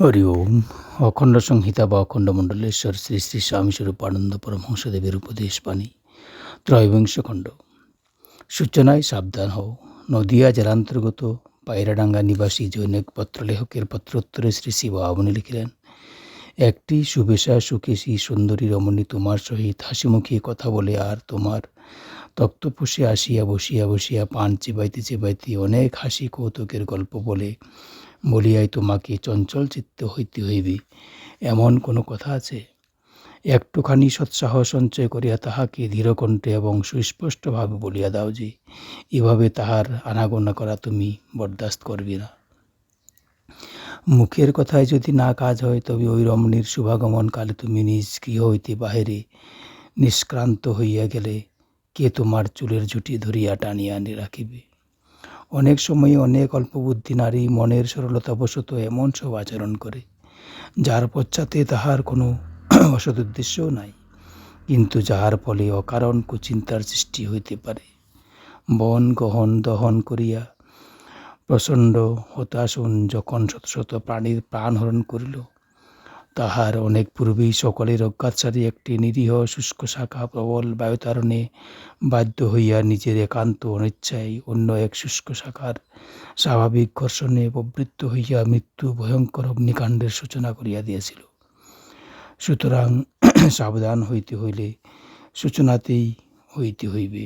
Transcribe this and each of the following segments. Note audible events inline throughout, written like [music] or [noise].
হরি ওম। অখণ্ড সংহিতা বা অখণ্ড মণ্ডলেশ্বর শ্রী শ্রী স্বামী স্বরূপ আনন্দ পরমহংসদেবের উপদেশ বাণী ত্রয়োবিংশ খণ্ড। সূচনায় সাবধান হও। নদিয়া জেলান্তর্গত পায়রাডাঙ্গা নিবাসী জৈনিক পত্রলেখকের পত্রোত্তরে শ্রী শিব আবনী লিখিলেন, একটি সুবেশা সুকেশী সুন্দরী রমণী তোমার সহিত হাসিমুখী কথা বলে আর তোমার তক্তপোষে আসিয়া বসিয়া বসিয়া পান চিবাইতে চিবাইতে অনেক হাসি কৌতুকের গল্প বলে বলিয়াই তোমাকে চঞ্চল চিত্ত হইতে হইবে। এমন কোনো কথা আছে? একটুখানি সৎসাহ সঞ্চয় করিয়া তাহাকে ধীরকণ্ঠে এবং সুস্পষ্টভাবে বলিয়া দাও যে, এভাবে তাহার আনাগোনা করা তুমি বরদাস্ত করবে না। মুখের কথায় যদি না কাজ হয়, তবে ওই রমণীর শুভাগমন কালে তুমি নিজ গৃহ হইতে বাহিরে নিষ্ক্রান্ত হইয়া গেলে কে তোমার চুলের ঝুঁটি ধরিয়া টানিয়া আনি রাখিবে? অনেক সময় অনেক অল্পবুদ্ধি নারী মনের সরলতাবশত এমন সব আচরণ করে, যার পশ্চাতে তাহার কোনো [clears throat] অসৎ উদ্দেশ্যও নাই। কিন্তু যাহার ফলে অকারণ কুচিন্তার সৃষ্টি হইতে পারে। বন গহন দহন করিয়া প্রচণ্ড হতাশন যখন শত শত প্রাণীর প্রাণহরণ করিল তাহার অনেক পূর্বেই সকলের অজ্ঞাতসারী একটি নিরীহ শুষ্ক শাখা প্রবল বায়ুতারণে বাধ্য হইয়া নিজের একান্ত অনিচ্ছায় অন্য এক শুষ্ক শাখার স্বাভাবিক ঘর্ষণে প্রবৃত্ত হইয়া মৃত্যু ভয়ঙ্কর অগ্নিকাণ্ডের সূচনা করিয়া দিয়েছিল। সুতরাং [clears throat] সাবধান হইতে হইলে সূচনাতেই হইতে হইবে।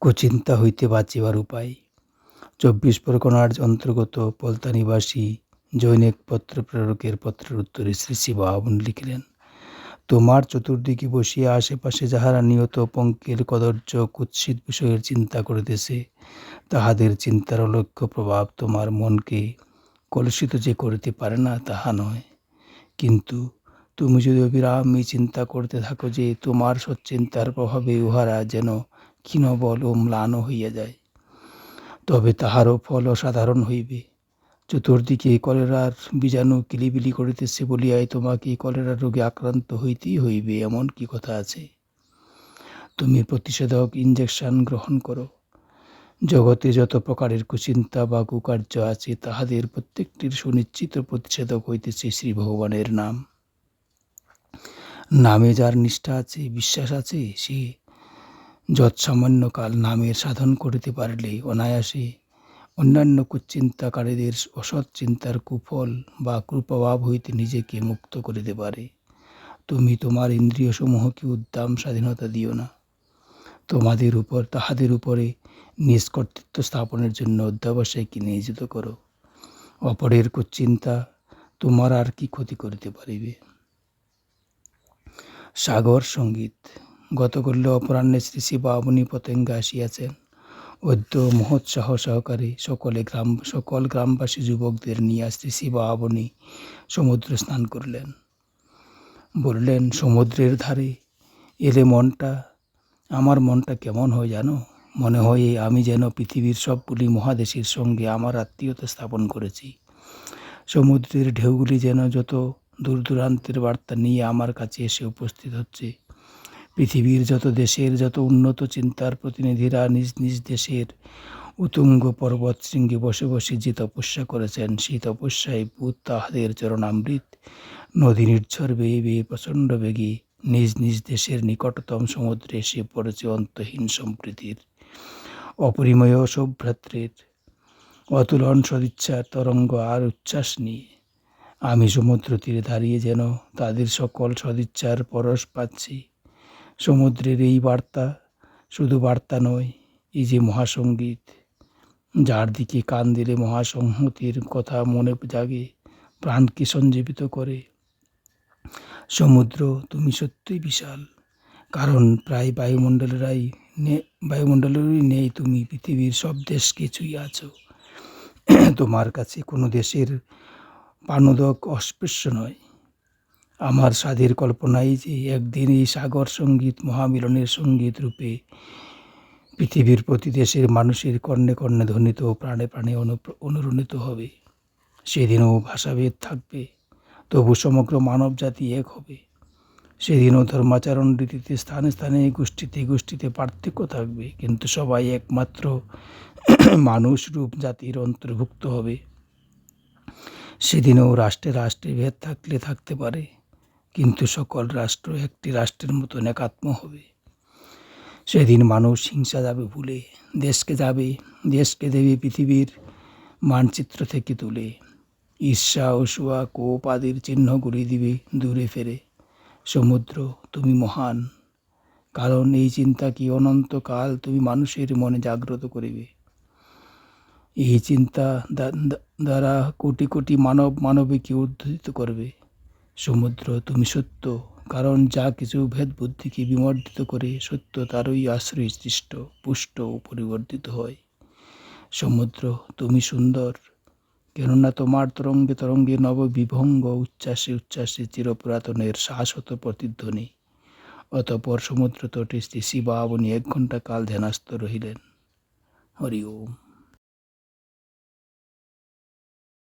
কুচিন্তা হইতে বাঁচিবার উপায়। চব্বিশ পরগনার অন্তর্গত পলতা নিবাসী জৈনিক পত্র প্রেরকের পত্রের উত্তরে শ্রী শিবাবন লিখিলেন, তোমার চতুর্দিকে বসিয়া আশেপাশে যাহারা নিয়ত পঙ্কের কদর্য কুৎসিত বিষয়ের চিন্তা করিতেছে, তাহাদের চিন্তার অলক্ষ্য প্রভাব তোমার মনকে কলুষিত যে করিতে পারে না তাহা নয়। কিন্তু তুমি যদি অবিরাম এই চিন্তা করতে থাকো যে তোমার সচ্চিন্তার প্রভাবে উহারা যেন ক্ষীণবল ও ম্লান হইয়া যায়, তবে তাহারও ফল অসাধারণ হইবে। চতুর্দিকে কলেরার বীজাণু কিলিবিলি করিতেছে বলিয়াই তোমাকে কলেরা রোগে আক্রান্ত হইতেই হইবে, এমন কি কথা আছে? তুমি প্রতিষেধক ইঞ্জেকশন গ্রহণ করো। জগতে যত প্রকারের কুচিন্তা বা কুকার্য আছে, তাহাদের প্রত্যেকটির সুনিশ্চিত প্রতিষেধক হইতেছে শ্রী ভগবানের নাম। নামে যার নিষ্ঠা আছে, বিশ্বাস আছে, সে যৎসামান্য কাল নামের সাধন করিতে পারলে অনায়াসে অন্যান্য কুচিন্তাকারীদের অসৎ চিন্তার কুফল বা কুপ্রভাব হইতে নিজেকে মুক্ত করিতে পারে। তুমি তোমার ইন্দ্রিয়সমূহকে উদ্দাম স্বাধীনতা দিও না। তোমাদের উপর, তাহাদের উপরে নিজ কর্তৃত্ব স্থাপনের জন্য অধ্যাবসায়কে নিয়োজিত করো। অপরের কুচিন্তা তোমার আর কি ক্ষতি করিতে পারিবে? সাগর সংগীত। গতকল্য অপরাহ্নে শ্রী শিব আবনী পতঙ্গে আসিয়াছেন। অদ্য মহোৎসাহ সহকারে সকলে গ্রাম, সকল গ্রামবাসী যুবকদের নিয়ে শ্রী শিব আবনী সমুদ্র স্নান করলেন। বললেন, সমুদ্রের ধারে এলে মনটা, আমার মনটা কেমন হয় জানো? মনে হয় আমি যেন পৃথিবীর সবগুলি মহাদেশের সঙ্গে আমার আত্মীয়তা স্থাপন করেছি। সমুদ্রের ঢেউগুলি যেন যত দূর দূরান্তের বার্তা নিয়ে আমার কাছে এসে উপস্থিত হচ্ছে পৃথিবীর যত দেশের, যত উন্নত চিন্তার প্রতিনিধিরা নিজ নিজ দেশের উতুঙ্গ পর্বত শৃঙ্গে বসে বসে যে তপস্যা করেছেন, সেই তপস্যায় ভূত তাহাদের চরণামৃত, নদী নির্ঝর বেয়ে বেয়ে প্রচণ্ড বেগে নিজ নিজ দেশের নিকটতম সমুদ্রে এসে পড়েছে অন্তহীন সম্প্রীতির অপরিময় সৌভ্রাত্রের অতুলন সদিচ্ছার তরঙ্গ আর উচ্ছ্বাস নিয়ে। আমি সমুদ্র তীরে দাঁড়িয়ে যেন তাদের সকল সদিচ্ছার পরশ পাচ্ছি। সমুদ্রের এই বার্তা শুধু বার্তা নয়, এই যে মহাসঙ্গীত যার দিকে কান দিলে মহাসংহতির কথা মনে জাগে, প্রাণকে সঞ্জীবিত করে। সমুদ্র, তুমি সত্যিই বিশাল, কারণ প্রায় বায়ুমণ্ডলেরাই বায়ুমণ্ডলেরই নেই তুমি, পৃথিবীর সব দেশকে ছুঁয়ে আছো। তোমার কাছে কোনো দেশের পানদক অস্পৃশ্য নয়। আমার স্বাধীর কল্পনাই যে একদিন এই সাগর সংগীত মহামিলনের সংগীত রূপে পৃথিবীর প্রতি দেশের মানুষের কর্ণে কর্ণে ধ্বনিত প্রাণে প্রাণে অনুরণিত হবে। সেদিনও ভাষাভেদ থাকবে, তবু সমগ্র মানব জাতি এক হবে। সেদিনও ধর্মাচরণ রীতিতে স্থানে স্থানে, গোষ্ঠীতে গোষ্ঠীতে পার্থক্য থাকবে, কিন্তু সবাই একমাত্র [clears throat] মানুষ রূপ জাতির অন্তর্ভুক্ত হবে। সেদিনও রাষ্ট্রে রাষ্ট্রে ভেদ থাকলে থাকতে পারে। কিন্তু সকল রাষ্ট্র একটি রাষ্ট্রের মতন একাত্ম হবে। সেদিন মানুষ হিংসা যাবে ভুলে, দেশকে যাবে, দেশকে দেবে পৃথিবীর মানচিত্র থেকে তুলে। ঈর্ষা অসুয়া কোপ আদির চিহ্নগুলি দিবে দূরে ফেরে। সমুদ্র, তুমি মহান, কারণ এই চিন্তা কি অনন্তকাল তুমি মানুষের মনে জাগ্রত করিবে? এই চিন্তা দ্বারা কোটি কোটি মানব মানবীকে উদ্ধৃত করবে। সমুদ্র, তুমি সত্য। কারণ যা কিছু ভেদ বুদ্ধিকে বিমর্দিত করে, সত্য তারই আশ্রয় সৃষ্ট, পুষ্ট ও পরিবর্তিত হয়। সমুদ্র, তুমি সুন্দর। কেননা তোমার তরঙ্গে তরঙ্গে নববিভঙ্গ, উচ্ছ্বাসে উচ্ছ্বাসে চিরপুরাতনের শাশ্বত প্রতিধ্বনি। অতপর সমুদ্র তটে শ্রী শিবাবনী এক ঘণ্টা কাল ধ্যানাস্ত রহিলেন। হরি ওম।